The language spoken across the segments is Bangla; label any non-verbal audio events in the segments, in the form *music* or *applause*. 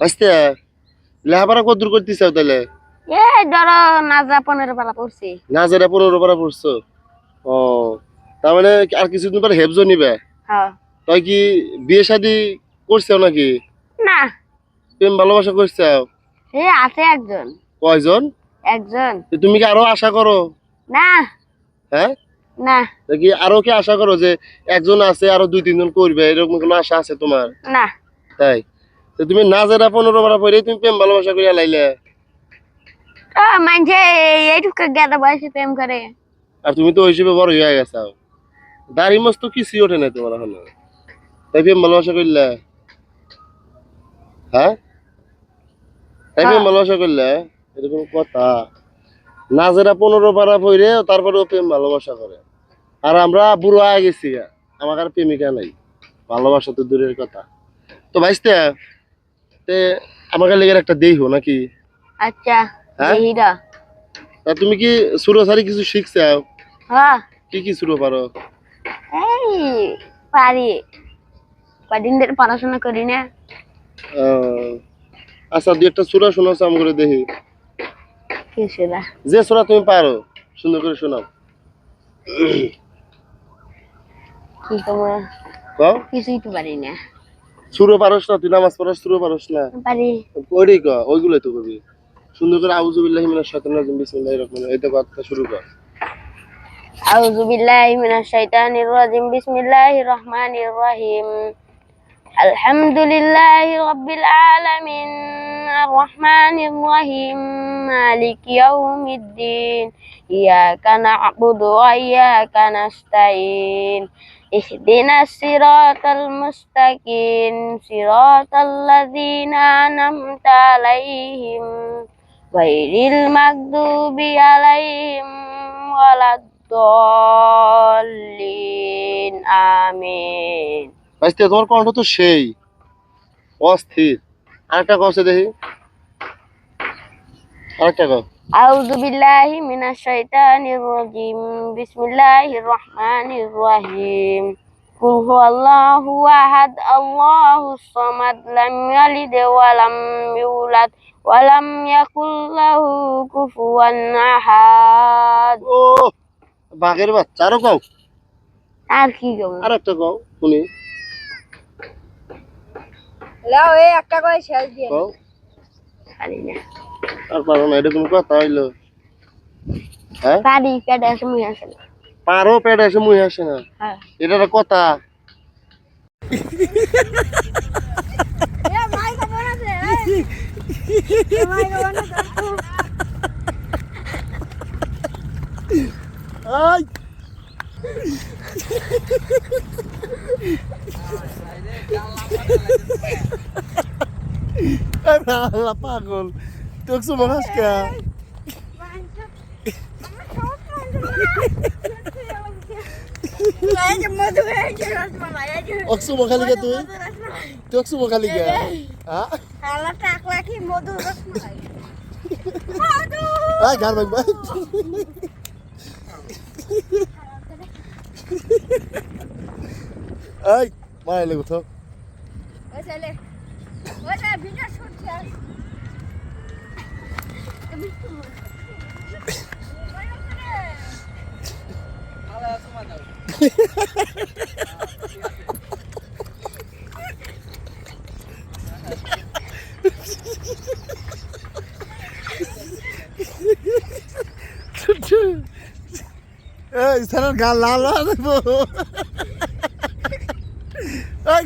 আসতে লেহাপড়া কত দূর করতে চাও তাহলে? এ ধরো নাজা পনেরো পারা পড়ছি। না যারা পনেরো পারা পড়ছো? ও তার মানে আর কিছুদিন পরে হেফজো নিবে? হ্যাঁ তাই কি বিয়ে শাদি করছেও নাকি? না। প্রেম ভালোবাসা করছাও? সে আছে একজন। কয়জন? একজন। তুমি কি আরও আশা করো? না। হ্যাঁ? না। নাকি আরও কি আশা করো যে একজন আছে আরও দুই তিনজন করবে? এরকম কোনো আশা আছে তোমার? না। তাই? তো তুমি না যারা পনেরো পারা পরে তুমি প্রেম ভালোবাসা করিয়া লাইলে তো মানছে এইটুকু গেদা বয়সে প্রেম করে আর তুমি তো ওই হিসেবে বড় হয়ে গেছো দাড়ি মস্ত কিছুই ওঠে না তোমার এখন তাই প্রেম ভালোবাসা করলে হ্যাঁ তাই প্রেম। ভালোবাসা করলে এরকম কথা। না যারা পনেরো পারা পরে তারপরে ও প্রেম ভালোবাসা করে আর আমরা বুড়ো হয়ে গেছি। আমার আর প্রেমিকা নাই। ভালোবাসা তো দূরের কথা। তো ভাইস্তে তে আমাকে লেগে একটা দেহ নাকি? আচ্ছা হ্যাঁ? হিরা তা তুমি কি সুরো সারি কিছু শিখছাও হ্যাঁ। কি কি সুরো পারো? এই পারি। কদিন ধরে পড়াশোনা করি না। আচ্ছা দুই একটা সুরা শোনাও আম করে দেখি কিছু না যে সুরা তুমি পারো সুন্দর করে শোনাও। কি তোমার কও? কিছুই তো পারি না। সুরো পারস না তুই নামাজ পড়াস সুরো পারস না। ওইটাই ক ওইগুলোই তো করবি সুন্দর করে আউজু বিল্লাহি মিনাশ শাইতানির রাজিম বিসমিল্লাহির রহমানির এইটা কথা শুরু কর। আউযু বিল্লাহি মিনাশ শাইতানির রাজিম বিসমিল্লাহির রহমানির রহিম। আলহামদুলিল্লাহি রাব্বিল আলামিন আর রহমানির রহিম মালিক ইয়াউমিদ্দিন ইয়াকা না'বুদু ওয়া ইয়াকা নাস্তাইন اهدنا الصراط المستقيم صراط الذين أنعمت عليهم غير المغضوب عليهم ولا الضالين آمين ভাইস্তে তোমার কণ্ঠ তো সেই অস্থির আরেকটা কছে দেখি আরেকটা কও أعوذ بالله من الشيطان الرجيم بسم الله الرحمن الرحيم قل هو الله أحد الله الصمد لم يلد ولم يولد ولم يكن له كفوا أحد ও বাঘের বাচ্চা আরো কও আর কি গো আর একটা কও শুনি লাও এই একটা করে শেষ দিয়ে কও পারি না আর পারো না এটা কোনো কথা হইল। হ্যাঁ? পারি পেটে সময় আসে না। পারো পেটে এসে মুই আসে না। হ্যাঁ। এটা কথা। আল্লাহ পাগল। তোকে মহাস কে অক্সু মখালি কে তুই? তুই অক্সু মখালি কে হ্যাঁ গার ভাই ভাই এই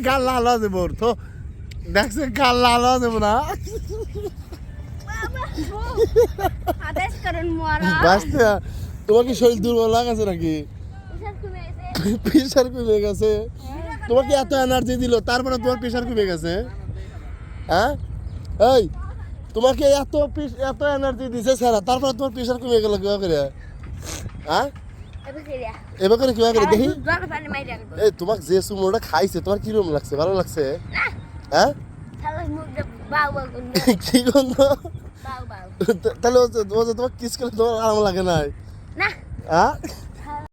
গাল লাল হয়ে দেবো ওর তো দেখছে গাল লাল হয়ে বাঁচতে তোমার কি শরীর দুর্বল লাগাছে নাকি? প্রেশার কমে গেছে। তোমাকে এত এনার্জি দিল? তারপরে তোমার প্রেশার কমে গেছে? হ্যাঁ? এই তোমাকে এত এত এনার্জি দিছে স্যার? তারপরে তোমার প্রেশার কমে গেল কিবা করে? হ্যাঁ? এবার করে কিবা করে দেখি। এই তোমাকে যে সুমোটা খাইছে তোমার কীরকম লাগছে? ভালো লাগছে? হ্যাঁ? *laughs* কি গন্ধ? তাহলে ও যে- ও যে তোমার কিস করলে তোমার আরাম লাগে না না হ্যাঁ